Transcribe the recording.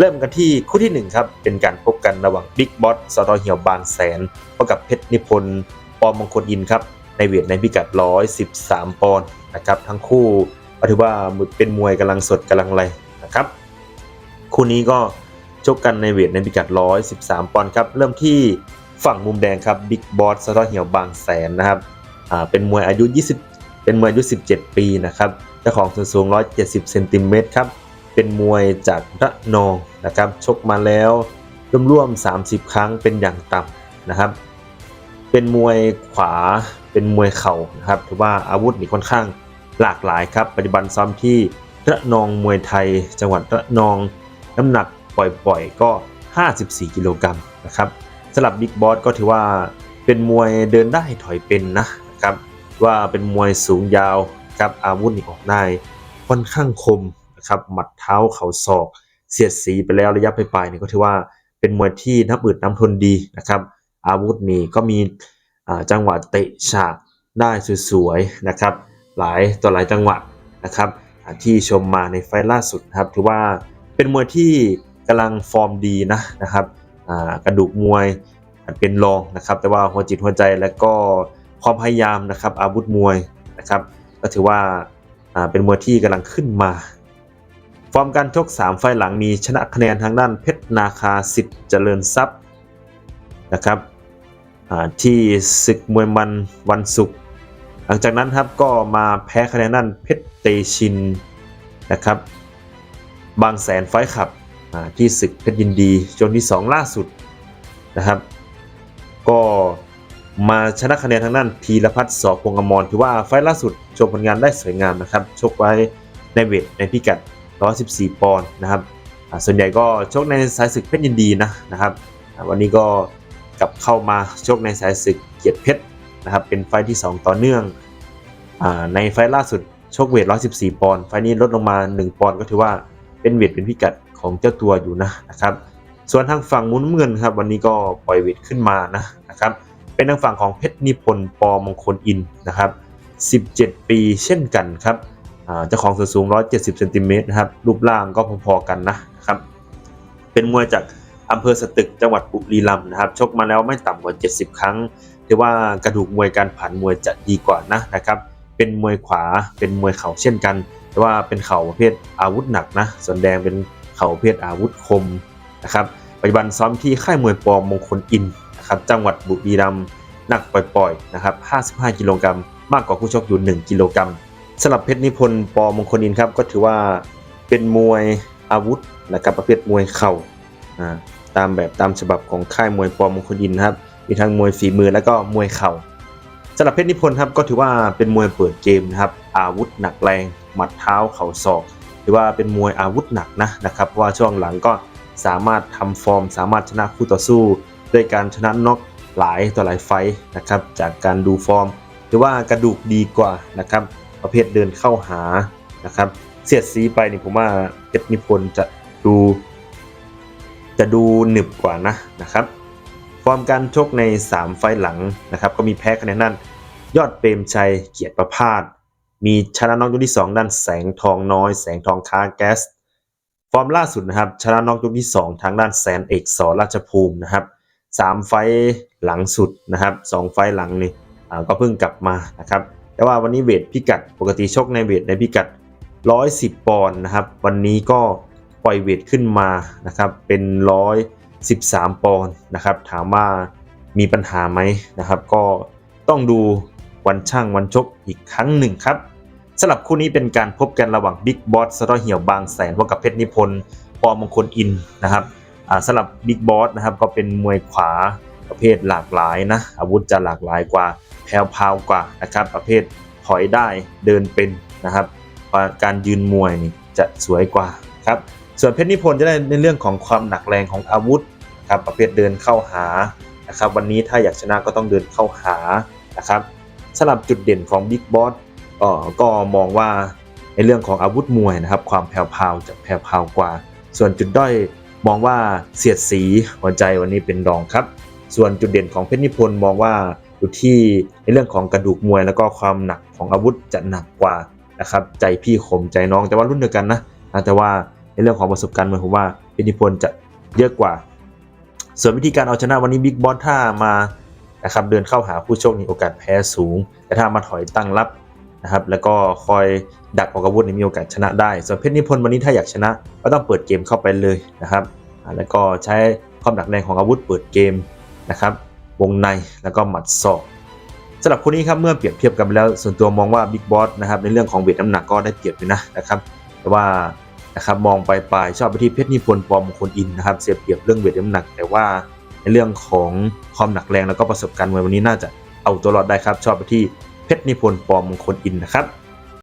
เริ่มกันที่คู่ที่1ครับเป็นการพบกันระหว่างบิ๊กบอสสตอเหี่ยวบางแสนพบกับเพชรนิพนธ์ปอมงคลอินครับในเวทในพิกัด 113 ปอนด์นะครับทั้งคู่ถือว่าเป็นมวยกำลังสดกำลังไรนะครับคู่นี้ก็ชกกันในเวทในพิกัด 113 ปอนด์ครับเริ่มที่ฝั่งมุมแดงครับบิ๊กบอสสตอเหี่ยวบางแสนนะครับอ่าเป็นมวยอายุ 20 เป็นมวยอายุ 17 ปีนะครับเจ้าของส่วนสูง 170 เซนติเมตรครับเป็นมวยจากระนอง นะครับชกมาแล้วร่วมๆ30 ครั้งเป็นอย่างต่ำนะครับ เป็นมวยขวาเป็นมวยเข่านะครับถือว่าอาวุธนี่ค่อนข้างหลากหลายครับปัจจุบันซ้อมที่ระนองมวยไทย จังหวัดระนองน้ำหนักปล่อยๆก็ 54 กิโลกรัมนะครับสำหรับบิ๊กบอสก็ถือว่าเป็นมวยเดินได้ถอยเป็นนะนะครับว่าเป็นมวยสูงยาวครับอาวุธนี่ออกได้ค่อนข้างคมนะครับหมัดเท้าเข่าศอก เสียดสีไปแล้วระยะปลายๆนี่ก็ถือว่าเป็นมวยที่น้ำอึดน้ำทนดีนะครับ อาวุธนี่ก็มีจังหวะเตะฉากได้สวยๆนะครับ หลายต่อหลายจังหวะนะครับที่ชมมาในไฟล่าสุดนะครับถือว่าเป็นมวยที่กำลังฟอร์มดีนะนะครับกระดูกมวยเป็นรองนะครับ แต่ว่าหัวจิตหัวใจและก็ความพยายามนะครับอาวุธมวยนะครับ ก็ถือว่าอ่าเป็นมวยที่กำลังขึ้นมา ฟอร์มการชก 3 ไฟล์หลังมีชนะคะแนนทางด้านเพชรนาคาสิทธิ์เจริญทรัพย์นะครับที่ศึกมวยมันวันศุกร์หลังจากนั้นครับก็มาแพ้คะแนนด้านเพชรเตชินนะครับ บางแสนไฟท์ขับที่ศึกเพชรยินดีจนที่ 2 ล่าสุดนะครับ ก็มาชนะคะแนนทางด้านพีรพัฒน์สอพงอมรถือว่าไฟล์ล่าสุดโชว์ผลงานได้สวยงามนะครับชกไว้ในเวทในพิกัด 114 ปอนด์นะครับส่วนใหญ่ก็ชกในสายศึกเพชรยินดีนะนะครับวันนี้ก็กลับเข้ามาชกในสายศึกเกียรติเพชรนะครับเป็นไฟที่ 2 ต่อเนื่องอในไฟล่าสุดชกเวท 114 ปอนด์ไฟนี้ลดลงมา 1 ปอนด์ก็ถือว่าเป็นเวทเป็นพิกัดของเจ้าตัวอยู่นะนะครับส่วนทางฝั่งมุนเงินครับวันนี้ก็ปล่อยเวทขึ้นมานะนะครับเป็นทางฝั่งของเพชรนิพนธ์ปอมงคลอินนะครับ 17 ปีเช่นกันครับ เจ้าของส่วนสูง 170เซนติเมตรนะครับ รูปร่างก็พอๆกันนะครับ เป็นมวยจากอำเภอสตึกจังหวัดบุรีรัมย์นะครับ ชกมาแล้วไม่ต่ำกว่า 70 ครั้งถือว่ากระดูกมวยการผ่านมวยจะดีกว่านะนะครับ เป็นมวยขวา เป็นมวยเข่าเช่นกัน แต่ว่าเป็นเข่าประเภทอาวุธหนักนะ ส่วนแดงเป็นเข่าประเภทอาวุธคมนะครับ ปัจจุบันซ้อมที่ค่ายมวยปอมงคลอินนะครับ จังหวัดบุรีรัมย์หนักปล่อยๆนะครับ 55 กิโลกรัม มากกว่าผู้ชกอยู่ 1 กิโลกรัม สำหรับเพชรนิพนธ์ปอมงคลอินครับก็ถือว่าเป็นมวยอาวุธนะครับประเภทมวยเข่าอ่าตามแบบตามฉบับของค่ายมวยปอมงคลอินนะครับมีทั้งมวยฝีมือแล้วก็มวยเข่าสำหรับเพชรนิพนธ์ครับก็ถือว่าเป็นมวยเปิดเกมนะครับอาวุธหนักแรงหมัดเท้าเข่าศอก ถือว่าเป็นมวยอาวุธหนักนะนะครับเพราะว่าช่วงหลังก็สามารถทำฟอร์ม สามารถชนะคู่ต่อสู้ด้วยการชนะน็อกหลายต่อหลายไฟนะครับจากการดูฟอร์มถือว่ากระดูกดีกว่านะครับ ประเภทเดินเข้าหานะครับ เสียดสีไปนี่ผมว่าเพชรนิพนธ์จะดู จะดูหนึบกว่านะนะครับฟอร์มการชกใน 3 ไฟหลังนะครับ ก็มีแพ้คะแนนด้านยอดเปรมชัยเกียรติประพาสมีชนะน็อกยกที่ 2 ด้านแสงทองน้อย แสงทองค้าแก๊ส ฟอร์มล่าสุดนะครับ ชนะน็อกยกที่ 2 ทางด้านแสนเอกสราชภูมินะครับสามไฟหลังสุดนะครับสองไฟหลังนี่ก็เพิ่งกลับมานะครับ แต่ว่าวันนี้เวทพิกัดปกติชกในเวทในพิกัด 110 ปอนด์นะครับ วันนี้ก็ปล่อยเวทขึ้นมานะครับเป็น 113 ปอนด์นะครับ ถามว่ามีปัญหาไหมนะครับ ก็ต้องดูวันช่างวันชกอีกครั้งหนึ่งครับสำหรับคู่นี้เป็นการพบกันระหว่างบิ๊กบอสสตอเหี่ยวบางแสนพบกับเพชรนิพนธ์ปอมงคลอินนะครับสำหรับบิ๊กบอสนะครับก็เป็นมวยขวาประเภทหลากหลายนะอาวุธจะหลากหลายกว่า แผ่วพาวกว่านะครับ ประเภทถอยได้เดินเป็นนะครับ การยืนมวยนี่จะสวยกว่าครับส่วนเพชรนิพนธ์จะได้ในเรื่องของความหนักแรงของอาวุธนะครับประเภทเดินเข้าหานะครับวันนี้ถ้าอยากชนะก็ต้องเดินเข้าหานะครับสำหรับจุดเด่นของบิ๊กบอสก็ก็มองว่าในเรื่องของอาวุธมวยนะครับ ความแผ่วพาวจะแผ่วพาวกว่า ส่วนจุดด้อยมองว่าเสียดสีหัวใจวันนี้เป็นรองครับ ส่วนจุดเด่นของเพชรนิพนธ์มองว่า อยู่ที่ในเรื่องของกระดูกมวยแล้วก็ความหนักของอาวุธจะหนักกว่านะครับใจพี่ข่มใจน้องแต่ว่ารุ่นเดียวกันนะแต่ว่าในเรื่องของประสบการณ์มวยผมว่าชรนิพนธ์จะเยอะกว่า ส่วนวิธีการเอาชนะวันนี้บิ๊กบอสถ้ามานะครับเดินเข้าหาผู้โชคมีโอกาสแพ้สูง แต่ถ้ามาถอยตั้งรับนะครับแล้วก็คอยดักออกอาวุธมีโอกาสชนะได้ ส่วนเพชรนิพนธ์วันนี้ถ้าอยากชนะก็ต้องเปิดเกมเข้าไปเลยนะครับแล้วก็ใช้ความหนักแรงของอาวุธเปิดเกมนะครับ วงในแล้วก็หมัดศอกสำหรับคนนี้ครับเมื่อเปรียบเทียบกันไปแล้ว ส่วนตัวมองว่าบิ๊กบอสนะครับในเรื่องของเวทน้ำหนักก็ได้เปรียบอยู่นะนะครับแต่ว่านะครับมองไปปลายชอบไปที่เพชรนิพนธ์ปอมงคลอินนะครับเสียเปรียบเรื่องเวทน้ำหนัก แต่ว่าในเรื่องของความหนักแรงแล้วก็ประสบการณ์มวยวันนี้น่าจะเอาตัวรอดได้ครับ ชอบไปที่เพชรนิพนธ์ปอมงคลอินนะครับ